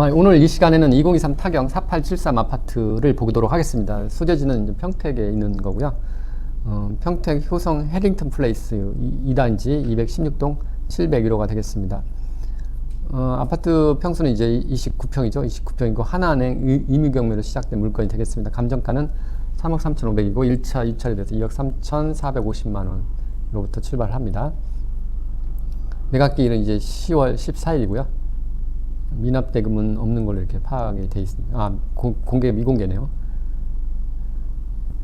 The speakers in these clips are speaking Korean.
아, 오늘 이 시간에는 2023 타경 4873 아파트를 보도록 하겠습니다. 소재지는 평택에 있는 거고요. 어, 평택 효성 해링턴 플레이스 2단지 216동 701호가 되겠습니다. 어, 아파트 평수는 이제 29평이죠. 29평이고 하나은행 의- 임의 경매로 시작된 물건이 되겠습니다. 감정가는 3억 3,500이고 1차 입찰이 돼서 2억 3,450만 원으로부터 출발합니다. 매각기일은 이제 10월 14일이고요. 미납 대금은 없는 걸로 이렇게 파악이 돼 있습니다. 아, 공, 공개 미공개네요.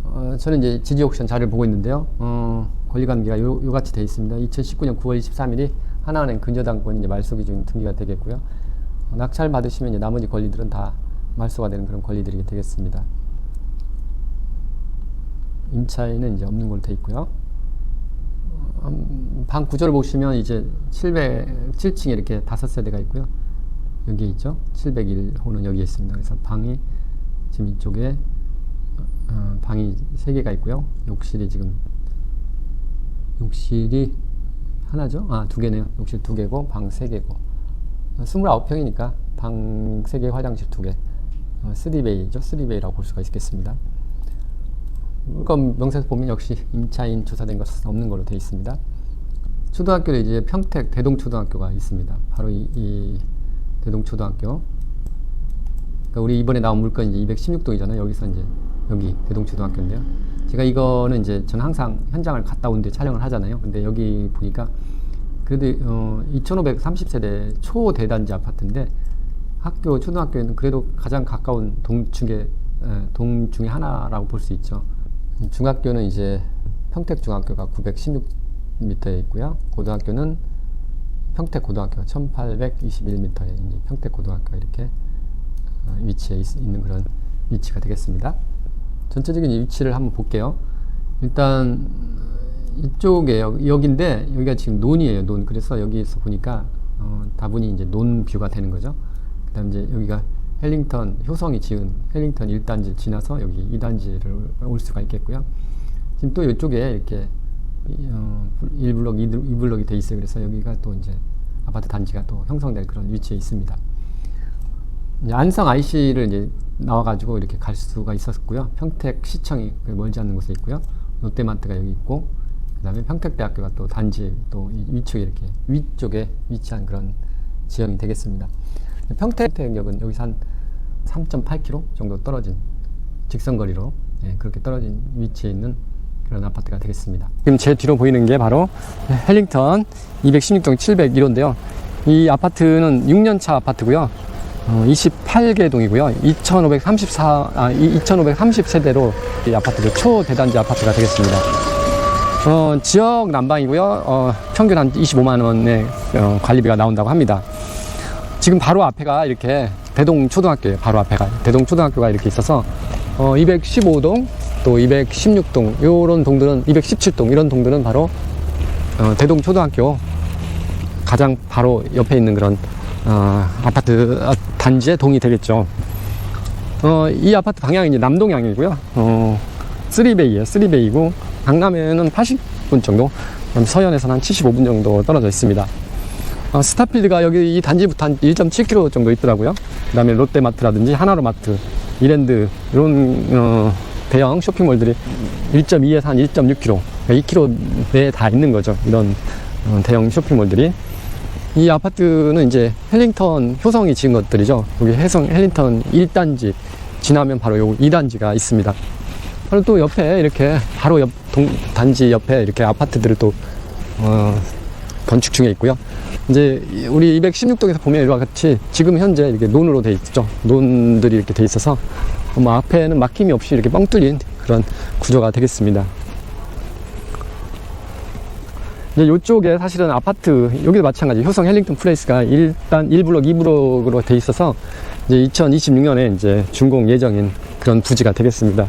어, 저는 이제 지지 옥션 자료를 보고 있는데요. 어, 권리 관계가 요, 요같이 돼 있습니다. 2019년 9월 23일이 하나은행 근저당권 이제 말소기 중 등기가 되겠고요. 어, 낙찰 받으시면 이제 나머지 권리들은 다 말소가 되는 그런 권리들이 되겠습니다. 임차인은 이제 없는 걸로 돼 있고요. 음, 방 구조를 보시면 이제 700, 7층에 이렇게 다섯 세대가 있고요. 여기에 있죠. 701호는 여기에 있습니다. 그래서 방이 지금 이쪽에 어, 방이 세 개가 있고요. 욕실이 지금 욕실이 하나죠? 아, 두 개네요. 욕실 두 개고 방 세 개고. 어, 29평이니까 방 세 개, 화장실 두 개. 어, 3베이죠. 3베이라고 볼 수가 있겠습니다. 물건 명세서 보면 역시 임차인 조사된 것은 없는 걸로 되어 있습니다. 초등학교는 이제 평택 대동초등학교가 있습니다. 바로 이, 이 대동초등학교. 그러니까 우리 이번에 나온 물건 이제 216동이잖아요. 여기서 이제 여기 대동초등학교인데요. 제가 이거는 이제 저는 항상 현장을 갔다 온 뒤에 촬영을 하잖아요. 근데 여기 보니까 그래도 어, 2,530세대 초대단지 아파트인데 학교 초등학교에는 그래도 가장 가까운 동 중에 에, 동 중에 하나라고 볼 수 있죠. 중학교는 이제 평택 중학교가 916m에 있고요. 고등학교는 평택 고등학교가 1821m에 이제 평택 고등학교가 이렇게 어, 위치에 있, 는 그런 위치가 되겠습니다. 전체적인 위치를 한번 볼게요. 일단 이쪽에 여- 여기인데 여기가 지금 논이에요. 논. 그래서 여기에서 보니까 어, 다분히 이제 논 뷰가 되는 거죠. 그다음 이제 여기가 헬링턴 효성이 지은 헬링턴 1단지 지나서 여기 2단지를 올 수가 있겠고요. 지금 또 이쪽에 이렇게 이, 어, 1블럭, 2블럭이 돼 있어요. 그래서 여기가 또 이제 아파트 단지가 또 형성될 그런 위치에 있습니다. 안성 IC를 이제 나와가지고 이렇게 갈 수가 있었고요. 평택 시청이 그 멀지 않는 곳에 있고요. 롯데마트가 여기 있고, 그 다음에 평택대학교가 또 단지 또이 위쪽에 이렇게 위쪽에 위치한 그런 지형이 되겠습니다. 평택역은 여기서 한 3.8km 정도 떨어진 직선거리로 예, 그렇게 떨어진 위치에 있는 그런 아파트가 되겠습니다. 지금 제 뒤로 보이는 게 바로 헬링턴 216동 701호인데요. 이 아파트는 6년차 아파트고요. 어, 28개 동이고요. 2,534, 아, 2,530세대로 이 아파트가 초대단지 아파트가 되겠습니다. 어, 지역 난방이고요. 어, 평균 한 25만 원의 어, 관리비가 나온다고 합니다. 지금 바로 앞에가 이렇게 대동 초등학교예요. 바로 앞에가 대동 초등학교가 이렇게 있어서 어, 215동 또 216동 요런 동들은 217동 이런 동들은 바로 어, 대동 초등학교 가장 바로 옆에 있는 그런 어, 아파트 아, 단지의 동이 되겠죠. 어, 이 아파트 방향이 이제 남동향이고요. 어, 3베이예요. 3베이고 강남에는 80분 정도, 서현에서는 한 75분 정도 떨어져 있습니다. 어, 스타필드가 여기 이 단지부터 한 1.7km 정도 있더라고요. 그 다음에 롯데마트라든지 하나로마트, 이랜드, 이런, 어, 대형 쇼핑몰들이 1.2에서 한 1.6km, 2km 내에 다 있는 거죠. 이런 어, 대형 쇼핑몰들이. 이 아파트는 이제 헬링턴 효성이 지은 것들이죠. 여기 해성 헬링턴 1단지 지나면 바로 요 2단지가 있습니다. 바로 또 옆에 이렇게 바로 옆 동, 단지 옆에 이렇게 아파트들을 또 어, 건축 중에 있고요. 이제 이- 우리 216동에서 보면 이와 같이 지금 현재 이렇게 논으로 돼 있죠. 논들이 이렇게 돼 있어서 뭐 앞에는 막힘이 없이 이렇게 뻥 뚫린 그런 구조가 되겠습니다. 이제 이쪽에 사실은 아파트 여기도 마찬가지 효성 헬링턴 플레이스가 일단 1블럭 2블럭으로 돼 있어서 이제 2026년에 이제 준공 예정인 그런 부지가 되겠습니다.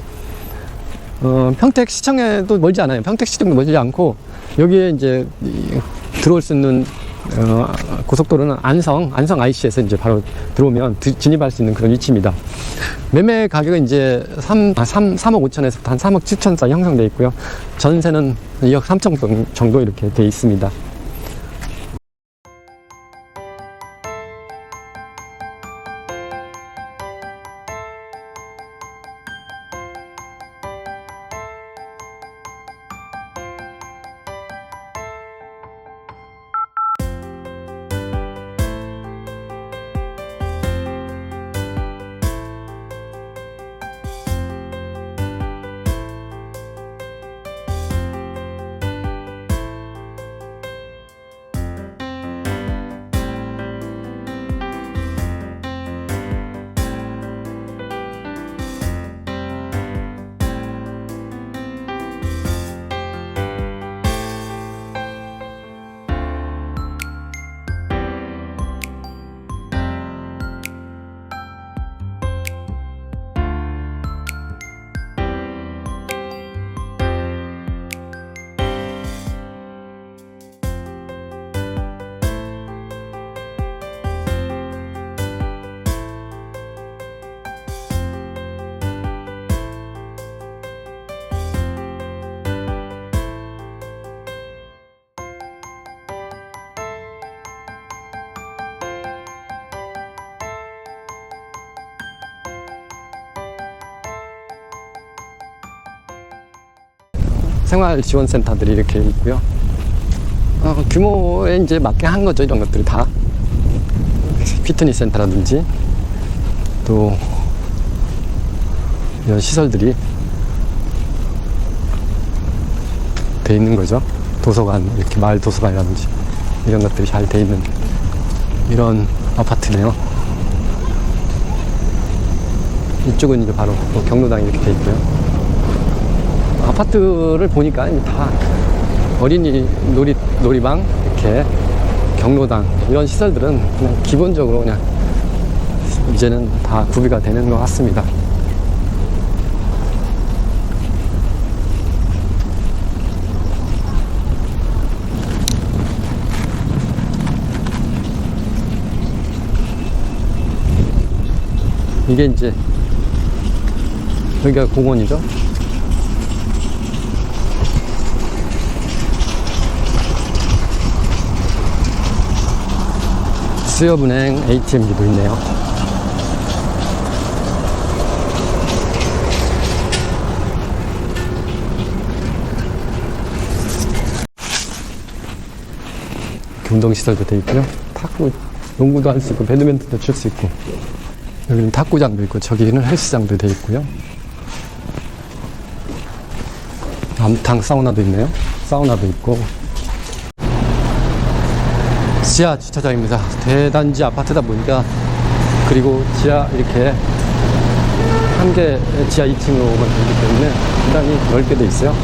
어, 평택 시청에도 멀지 않아요. 평택 시청도 멀지 않고 여기에 이제 이- 들어올 수 있는 어, 고속도로는 안성 안성 IC에서 이제 바로 들어오면 드- 진입할 수 있는 그런 위치입니다. 매매 가격은 이제 3, 아, 3, 3억 5천에서 한 3억 7천 사이 형성돼 있고요. 전세는 2억 3천 정도 이렇게 돼 있습니다. 생활 지원 센터들이 이렇게 있고요. 어, 규모에 이제 맞게 한 거죠. 이런 것들이 다. 피트니스 센터라든지 또 이런 시설들이 돼 있는 거죠. 도서관, 이렇게 마을 도서관이라든지 이런 것들이 잘 돼 있는 이런 아파트네요. 이쪽은 이제 바로 뭐 경로당이 이렇게 돼 있고요. 아파트를 보니까 다 어린이 놀이, 놀이방, 이렇게 경로당, 이런 시설들은 그냥 기본적으로 그냥 이제는 다 구비가 되는 것 같습니다. 이게 이제 여기가 공원이죠. 수협은행 ATM기도 있네요. 운동시설도 돼 있고요. 탁구, 농구도 할 수 있고, 배드민턴도 칠 수 있고, 여기는 탁구장도 있고, 저기는 헬스장도 돼 있고요. 남탕 사우나도 있네요. 사우나도 있고. 지하 주차장입니다. 대단지 아파트다 보니까 그리고 지하 이렇게 한 개 지하 2층으로만 되기 때문에 상당히 넓게 돼 있어요.